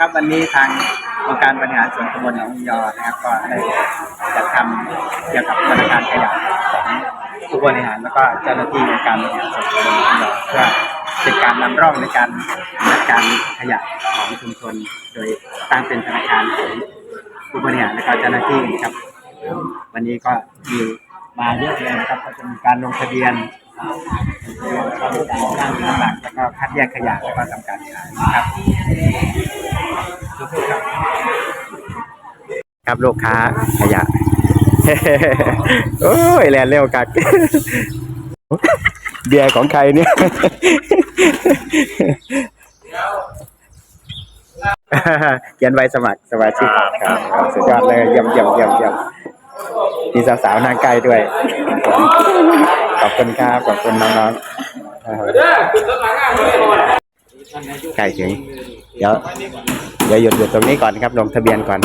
ครับวันนี้ทางองค์การบริหารส่วนตำบลหนองยอนะครับก็ได้จัดทำเกี่ยวกับธนาคารขยะของผู้บริหารแล้วก็เจ้าหน้าที่องค์การบริหารส่วนตำบลหนองยอเพื่อเป็นการนำร่องในการจัดการขยะของชุมชน โดยตั้งเป็นธนาคารของผู้บริหารและก็เจ้าหน้าที่นะครับ วันนี้ก็มีมาเยอะเลยนะครับก็จะมีการลงทะเบียนแล้วก็มีการตั้งน้ำหนักแล้วก็คัดแยกขยะแล้วก็ทำการขายนะครับ ครับลูกค้าขยะโอ้ยแลนเร็วกักเบียร์ของใครเนี่ยเขียนใบสมัครสมาชิกครับสุดยอดเลยเยี่ยมเยี่ยมเยี่ยมเยี่ยมมีสาวๆนั่งใกล้ด้วย ขอบคุณครับขอบคุณน้องๆนะครับใกล้ถึง เดี๋ยวเดี๋ยวหยุดหยุดตรงนี้ก่อนครับลงทะเบียนก่อน